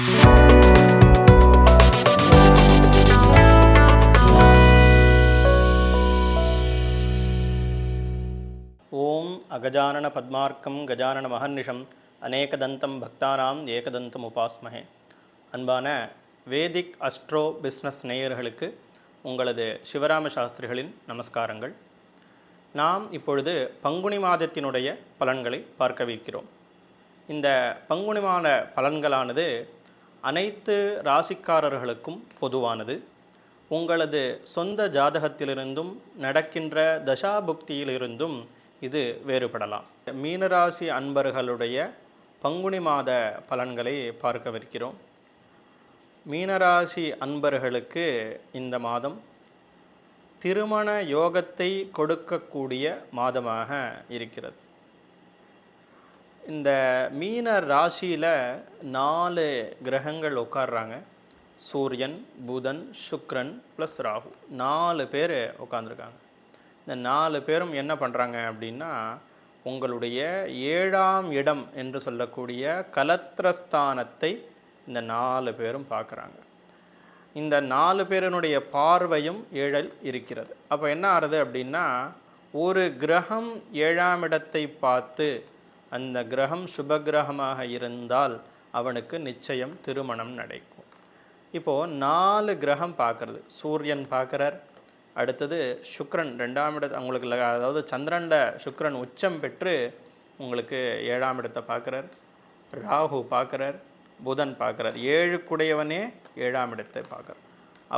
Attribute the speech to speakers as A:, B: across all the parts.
A: ஓம் அகஜானன பத்மார்க்கம் கஜானன மகர்நிஷம் அநேகதந்தம் பக்தானாம் ஏகதந்தம் உபாஸ்மஹே அன்பான வேதிக் astro business நேயர்களுக்கு உங்களது சிவராம சாஸ்திரிகளின் நமஸ்காரங்கள். நாம் இப்பொழுது பங்குனி மாதத்தினுடைய பலன்களை பார்க்கவிருக்கிறோம். இந்த பங்குனி மாத பலன்களானது அனைத்து ராசிக்காரர்களுக்கும் பொதுவானது. உங்களது சொந்த ஜாதகத்திலிருந்தும் நடக்கின்ற தசாபுக்தியிலிருந்தும் இது வேறுபடலாம். மீனராசி அன்பர்களுடைய பங்குனி மாத பலன்களை பார்க்கவிருக்கிறோம். மீனராசி அன்பர்களுக்கு இந்த மாதம் திருமண யோகத்தை கொடுக்கக்கூடிய மாதமாக இருக்கிறது. இந்த மீன ராசியில் நாலு கிரகங்கள் உட்கார்றாங்க. சூரியன் புதன் சுக்ரன் ப்ளஸ் ராகு. நாலு பேர் உட்காந்துருக்காங்க இந்த நாலு பேரும் என்ன பண்ணுறாங்க அப்படின்னா உங்களுடைய ஏழாம் இடம் என்று சொல்லக்கூடிய கலத்திரஸ்தானத்தை இந்த நாலு பேரும் பார்க்குறாங்க. இந்த நாலு பேரினுடைய பார்வையும் ஏழல் இருக்கிறது. அப்போ என்ன ஆறுது அப்படின்னா ஒரு கிரகம் ஏழாம் இடத்தை பார்த்து அந்த கிரகம் சுபகிரகமாக இருந்தால் அவனுக்கு நிச்சயம் திருமணம் நடக்கும். இப்போது நாலு கிரகம் பார்க்குறது. சூரியன் பார்க்குறார். அடுத்தது சுக்ரன் ரெண்டாம் இடத்து உங்களுக்கு அதாவது சந்திரன்ட சுக்ரன் உச்சம் பெற்று உங்களுக்கு ஏழாம் இடத்தை பார்க்குறார். ராகு பார்க்குறார். புதன் பார்க்குறார். ஏழுக்குடையவனே ஏழாம் இடத்தை பார்க்குறார்.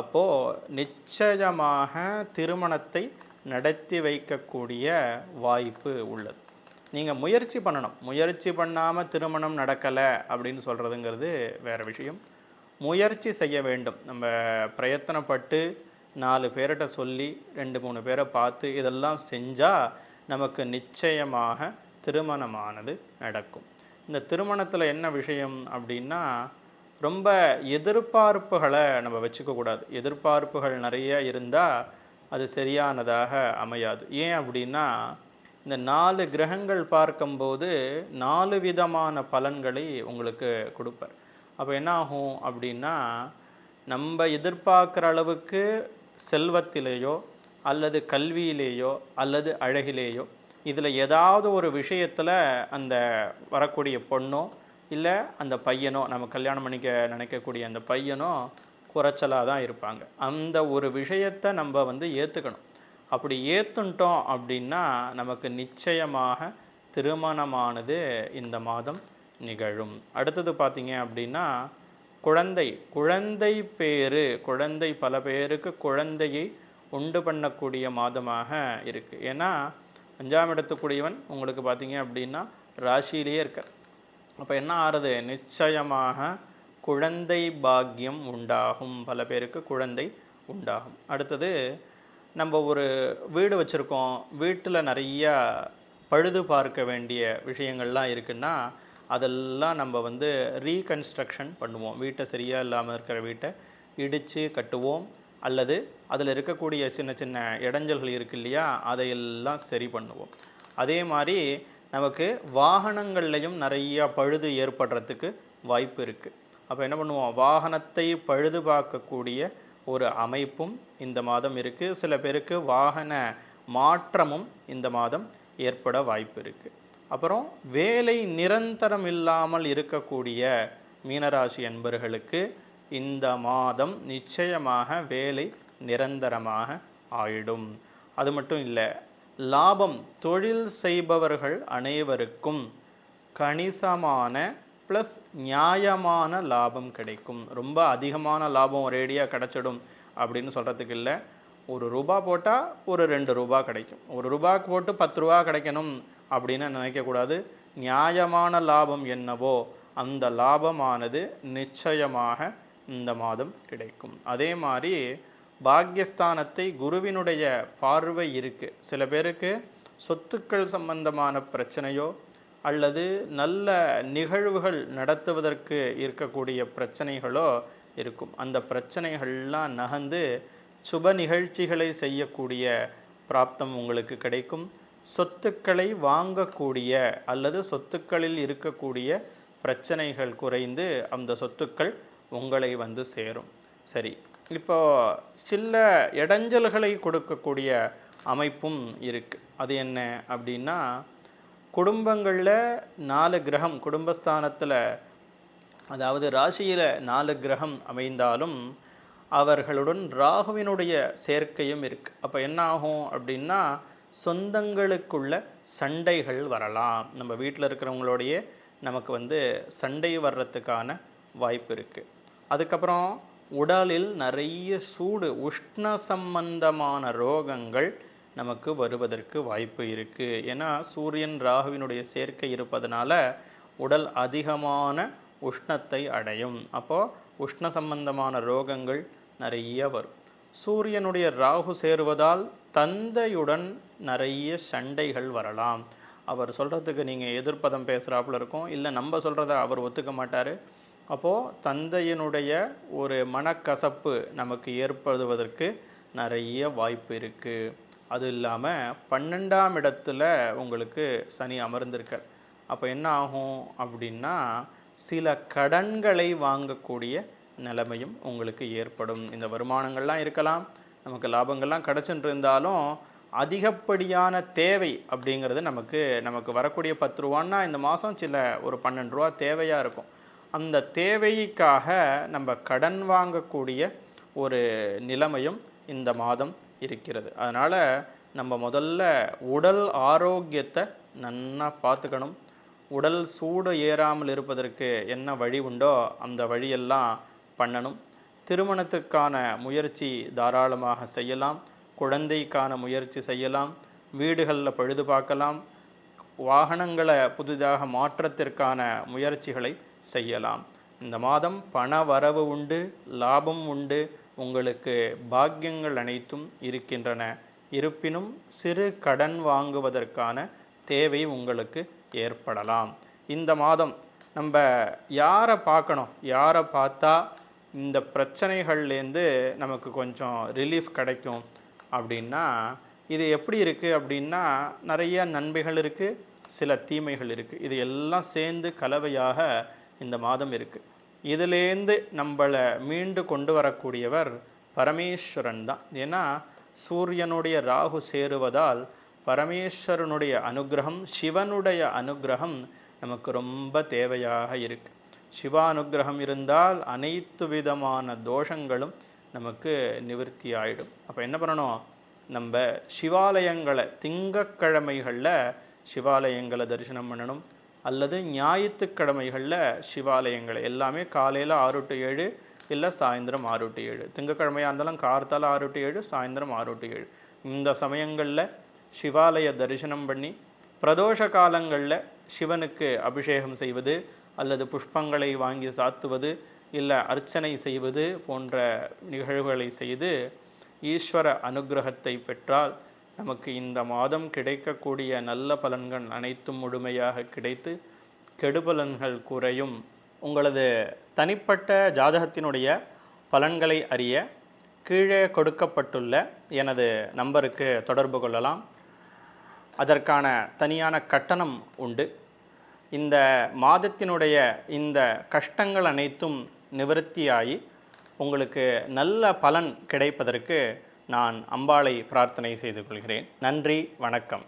A: அப்போது நிச்சயமாக திருமணத்தை நடத்தி வைக்கக்கூடிய வாய்ப்பு உள்ளது. நீங்கள் முயற்சி பண்ணணும். முயற்சி பண்ணாமல் திருமணம் நடக்கலை அப்படின்னு சொல்கிறதுங்கிறது வேறு விஷயம். முயற்சி செய்ய வேண்டும். நம்ம பிரயத்தனப்பட்டு நாலு பேர்கிட்ட சொல்லி ரெண்டு மூணு பேரை பார்த்து இதெல்லாம் செஞ்சால் நமக்கு நிச்சயமாக திருமணமானது நடக்கும். இந்த திருமணத்தில் என்ன விஷயம் அப்படின்னா ரொம்ப எதிர்பார்ப்புகளை நம்ம வச்சுக்கக்கூடாது எதிர்பார்ப்புகள் நிறைய இருந்தால் அது சரியானதாக அமையாது. ஏன் அப்படின்னா இந்த நாலு கிரகங்கள் பார்க்கும்போது நாலு விதமான பலன்களை உங்களுக்கு கொடுப்பார். அப்போ என்ன ஆகும் அப்படின்னா நம்ம எதிர்பார்க்குற அளவுக்கு செல்வத்திலேயோ அல்லது கல்வியிலேயோ அல்லது அழகிலேயோ இதில் ஏதாவது ஒரு விஷயத்தில் அந்த வரக்கூடிய பொண்ணோ இல்லை அந்த பையனோ நம்ம கல்யாணம் பண்ணிக்க நினைக்கக்கூடிய அந்த பையனோ குறைச்சலாக தான் இருப்பாங்க. அந்த ஒரு விஷயத்தை நம்ம வந்து ஏற்றுக்கணும் அப்படி ஏற்றுட்டோம் அப்படின்னா நமக்கு நிச்சயமாக திருமணமானது இந்த மாதம் நிகழும். அடுத்தது பார்த்தீங்க அப்படின்னா குழந்தை குழந்தை பேரு குழந்தை பல பேருக்கு குழந்தையை உண்டு பண்ணக்கூடிய மாதமாக இருக்குது ஏன்னா அஞ்சாம் இடத்துக்குரியவன் உங்களுக்கு பார்த்தீங்க அப்படின்னா ராசியிலேயே இருக்கார். அப்போ என்ன ஆறுது? நிச்சயமாக குழந்தை பாக்கியம் உண்டாகும். பல பேருக்கு குழந்தை உண்டாகும். அடுத்தது நம்ம ஒரு வீடு வச்சுருக்கோம். வீட்டில் நிறையா பழுது பார்க்க வேண்டிய விஷயங்கள்லாம் இருக்குன்னா அதெல்லாம் நம்ம வந்து ரீகன்ஸ்ட்ரக்ஷன் பண்ணுவோம். வீட்டை சரியாக இல்லாமல் இருக்கிற வீட்டை இடித்து கட்டுவோம். அல்லது அதில் இருக்கக்கூடிய சின்ன சின்ன இடைஞ்சல்கள் இருக்கு இல்லையா அதையெல்லாம் சரி பண்ணுவோம். அதே மாதிரி நமக்கு வாகனங்கள்லையும் நிறையா பழுது ஏற்படுறதுக்கு வாய்ப்பு இருக்குது அப்போ என்ன பண்ணுவோம்? வாகனத்தை பழுது பார்க்கக்கூடிய ஒரு அமைப்பும் இந்த மாதம் இருக்குது சில பேருக்கு வாகன மாற்றமும் இந்த மாதம் ஏற்பட வாய்ப்பு இருக்குது அப்புறம் வேலை நிரந்தரம் இல்லாமல் இருக்கக்கூடிய மீனராசி அன்பர்களுக்கு இந்த மாதம் நிச்சயமாக வேலை நிரந்தரமாக ஆயிடும். அது மட்டும் இல்லை லாபம் தொழில் செய்பவர்கள் அனைவருக்கும் கணிசமான ப்ளஸ் நியாயமான லாபம் கிடைக்கும். ரொம்ப அதிகமான லாபம் ஒரேடியாக கிடச்சிடும் அப்படின்னு சொல்கிறதுக்கு இல்லை. ஒரு ரூபா போட்டால் ஒரு ரெண்டு ரூபா கிடைக்கும். ஒரு ரூபாய்க்கு போட்டு பத்து ரூபா கிடைக்கணும் அப்படின்னு நினைக்கக்கூடாது நியாயமான லாபம் என்னவோ அந்த லாபமானது நிச்சயமாக இந்த மாதம் கிடைக்கும். அதே மாதிரி பாக்யஸ்தானத்தை குருவினுடைய பார்வை இருக்குது சில பேருக்கு சொத்துக்கள் சம்பந்தமான பிரச்சனையோ அல்லது நல்ல நிகழ்வுகள் நடத்துவதற்கு இருக்கக்கூடிய பிரச்சனைகளோ இருக்கும். அந்த பிரச்சனைகள்லாம் நகர்ந்து சுப நிகழ்ச்சிகளை செய்யக்கூடிய பிராப்தம் உங்களுக்கு கிடைக்கும். சொத்துக்களை வாங்கக்கூடிய அல்லது சொத்துக்களில் இருக்கக்கூடிய பிரச்சனைகள் குறைந்து அந்த சொத்துக்கள் உங்களை வந்து சேரும். சரி இப்போ சில இடைஞ்சல்களை கொடுக்கக்கூடிய அமைப்பும் இருக்குது அது என்ன அப்படின்னா குடும்பங்களில் நாலு கிரகம் குடும்பஸ்தானத்தில் அதாவது ராசியில் நாலு கிரகம் அமைந்தாலும் அவர்களுடன் ராகுவினுடைய சேர்க்கையும் இருக்குது அப்போ என்ன ஆகும் அப்படின்னா சொந்தங்களுக்குள்ள சண்டைகள் வரலாம். நம்ம வீட்டில் இருக்கிறவங்களுடைய நமக்கு வந்து சண்டை வர்றதுக்கான வாய்ப்பு இருக்குது அதுக்கப்புறம் உடலில் நிறைய சூடு உஷ்ண சம்பந்தமான ரோகங்கள் நமக்கு வருவதற்கு வாய்ப்பு இருக்குது ஏன்னா சூரியன் ராகுவினுடைய சேர்க்கை இருப்பதனால உடல் அதிகமான உஷ்ணத்தை அடையும். அப்போது உஷ்ண சம்பந்தமான ரோகங்கள் நிறைய வரும். சூரியனுடைய ராகு சேருவதால் தந்தையுடன் நிறைய சண்டைகள் வரலாம். அவர் சொல்கிறதுக்கு நீங்கள் எதிர்ப்பதம் பேசுகிறாப்புல இருக்கும். இல்லை நம்ம சொல்கிறத அவர் ஒத்துக்க மாட்டார். அப்போது தந்தையினுடைய ஒரு மனக்கசப்பு நமக்கு ஏற்படுவதற்கு நிறைய வாய்ப்பு இருக்குது அது இல்லாமல் பன்னெண்டாம் இடத்துல உங்களுக்கு சனி அமர்ந்திருக்கார். அப்போ என்ன ஆகும் அப்படின்னா சில கடன்களை வாங்கக்கூடிய நிலைமையும் உங்களுக்கு ஏற்படும். இந்த வருமானங்கள்லாம் இருக்கலாம் நமக்கு லாபங்கள்லாம் கிடச்சிட்டு இருந்தாலும் அதிகப்படியான தேவை அப்படிங்கிறது நமக்கு நமக்கு வரக்கூடிய பத்து ரூபான்னா இந்த மாதம் சில ஒரு பன்னெண்டு ரூபா தேவையாக இருக்கும். அந்த தேவைக்காக நம்ம கடன் வாங்கக்கூடிய ஒரு நிலைமையும் இந்த மாதம் இருக்கிறது. அதனால் நம்ம முதல்ல உடல் ஆரோக்கியத்தை நன்னா பார்த்துக்கணும். உடல் சூடு ஏறாமல் இருப்பதற்கு என்ன வழி உண்டோ அந்த வழியெல்லாம் பண்ணணும். திருமணத்துக்கான முயற்சி தாராளமாக செய்யலாம். குழந்தைக்கான முயற்சி செய்யலாம். வீடுகளில் பழுது பார்க்கலாம். வாகனங்களை புதிதாக மாற்றத்திற்கான முயற்சிகளை செய்யலாம். இந்த மாதம் பண வரவு உண்டு லாபம் உண்டு. உங்களுக்கு பாக்கியங்கள் அனைத்தும் இருக்கின்றன. இருப்பினும் சிறு கடன் வாங்குவதற்கான தேவை உங்களுக்கு ஏற்படலாம். இந்த மாதம் நம்ம யாரை பார்க்கணும்? யாரை பார்த்தா இந்த பிரச்சனைகள்லேருந்து நமக்கு கொஞ்சம் ரிலீஃப் கிடைக்கும் அப்படின்னா இது எப்படி இருக்குது அப்படின்னா நிறைய நன்மைகள் இருக்குது சில தீமைகள் இருக்குது இது எல்லாம் சேர்ந்து கலவையாக இந்த மாதம் இருக்குது இதுலேருந்து நம்மளை மீண்டு கொண்டு வரக்கூடியவர் பரமேஸ்வரன் தான் ஏன்னா சூரியனுடைய ராகு சேருவதால் பரமேஸ்வரனுடைய அனுகிரகம் சிவனுடைய அனுகிரகம் நமக்கு ரொம்ப தேவையாக இருக்குது சிவானுகிரகம் இருந்தால் அனைத்து விதமான தோஷங்களும் நமக்கு நிவர்த்தி ஆகிடும் அப்போ என்ன பண்ணணும்? நம்ம சிவாலயங்களை திங்கக்கிழமைகளில் சிவாலயங்களை தரிசனம் பண்ணணும். அல்லது ஞாயிற்றுக்கிழமைகளில் சிவாலயங்களை. எல்லாமே காலையில் ஆறு டு ஏழு இல்லை சாயந்தரம் ஆறு டு ஏழு. திங்கக்கிழமையாக இருந்தாலும் கார்த்தால ஆறு டு ஏழு சாயந்தரம் ஆறு டு ஏழு. இந்த சமயங்களில் சிவாலய தரிசனம் பண்ணி பிரதோஷ காலங்களில் சிவனுக்கு அபிஷேகம் செய்வது அல்லது புஷ்பங்களை வாங்கி சாத்துவது இல்லை அர்ச்சனை செய்வது போன்ற நிகழ்வுகளை செய்து ஈஸ்வர அனுகிரகத்தை பெற்றால் நமக்கு இந்த மாதம் கிடைக்கக்கூடிய நல்ல பலன்கள் அனைத்தும் முழுமையாக கிடைத்து கெடுபலன்கள் குறையும். உங்களது தனிப்பட்ட ஜாதகத்தினுடைய பலன்களை அறிய கீழே கொடுக்கப்பட்டுள்ள எனது நம்பருக்கு தொடர்பு கொள்ளலாம். அதற்கான தனியான கட்டணம் உண்டு. இந்த மாதத்தினுடைய இந்த கஷ்டங்கள் அனைத்தும் நிவர்த்தியாகி உங்களுக்கு நல்ல பலன் கிடைப்பதற்கு நான் அம்பாளை பிரார்த்தனை செய்து கொள்கிறேன். நன்றி வணக்கம்.